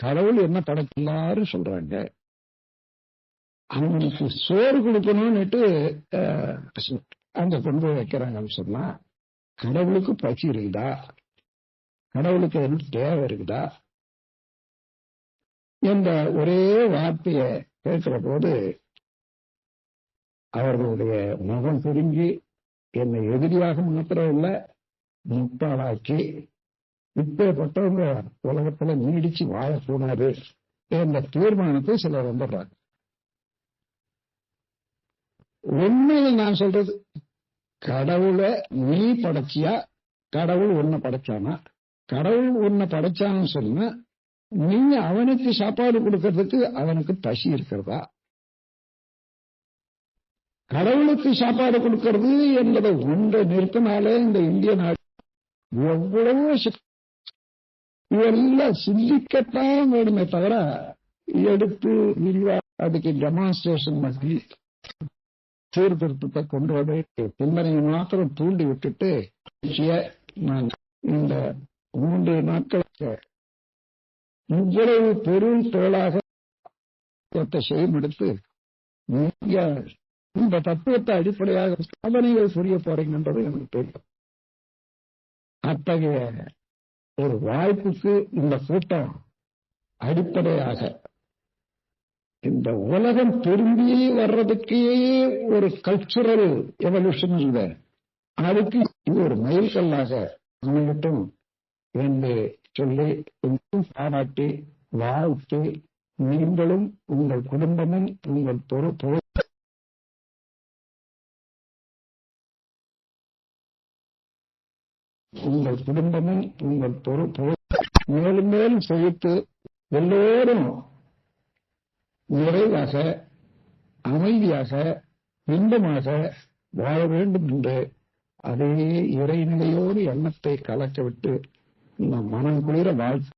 கடவுள் என்ன படைக்கலாரு சொல்றாங்க? அவனுக்கு சோறு கொடுக்கணும்னுட்டு அஹ், அங்க கொண்டு போய் வைக்கிறாங்கன்னு சொன்னா கடவுளுக்கு பசி இருக்குதா? கடவுளுக்கு என்ன தேவை இருக்குதா? என்ற ஒரே வார்த்தைய கேட்கிற போது அவர்களுடைய முகம் புரிஞ்சு என்னை எதிரியாக மாத்திரம் இல்லை முட்டாளாக்கி இப்பேற்பட்டவங்க உலகத்துல நீடிச்சு வாழக்கூடாது என்ற தீர்மானத்தை சிலர் வந்துடுறாங்க. உண்மையை நான் சொல்றது கடவுளை நீ படைச்சியா கடவுள் உன்னை படைச்சானா? கடவுள் உன்னை படைச்சான்னு சொன்னா நீ அவனுக்கு சாப்பாடு கொடுக்கறதுக்கு அவனுக்கு பசி இருக்கிறதா? கடவுளுக்கு சாப்பாடு கொடுக்கிறது என்பதை ஒன்றை நிறுத்தினாலே இந்த இந்திய நாடு எவ்வளவோ சக்தி இதெல்லாம் சிந்திக்கத்தான் வேணுமே தவிர எடுத்து விரிவா அதுக்கு டெமான்ஸ்ட்ரேஷன் பண்ணி சீர்திருத்தத்தை கொண்டு வந்து சிந்தனையை மாத்திரம் தூண்டி விட்டுட்டு நான் இந்த மூன்று நாட்களுக்கு இவ்வளவு பெரும் தோளாக செய்யமெடுத்து நீங்க இந்த தத்துவத்தை அடிப்படையாக சாதனைகள் புரிய போறீங்கன்றது எனக்கு தெரியும். அத்தகைய ஒரு வாய்ப்புக்கு இந்த கூட்டம் அடிப்படையாக இந்த உலகம் திரும்பி வர்றதுக்கே ஒரு கல்ச்சுரல் எவல்யூஷன் இல்லை. அதுக்கு இது ஒரு மைல்கல்லாக அமையட்டும் என்று சொல்லி உங்களும் பாராட்டி வாழ்த்து. நீங்களும் உங்கள் குடும்பமும் உங்கள் பொறுப்பு உங்கள் குடும்பமும் உங்கள் பொறுப்பு மேலும் மேலும் செழித்து எல்லோரும் நிறைவாக அமைதியாக இன்பமாக வாழ வேண்டும் என்று அதே இறைநிலையோடு எண்ணத்தை கலக்கவிட்டு நம் மனம் குளிர வாழ்த்து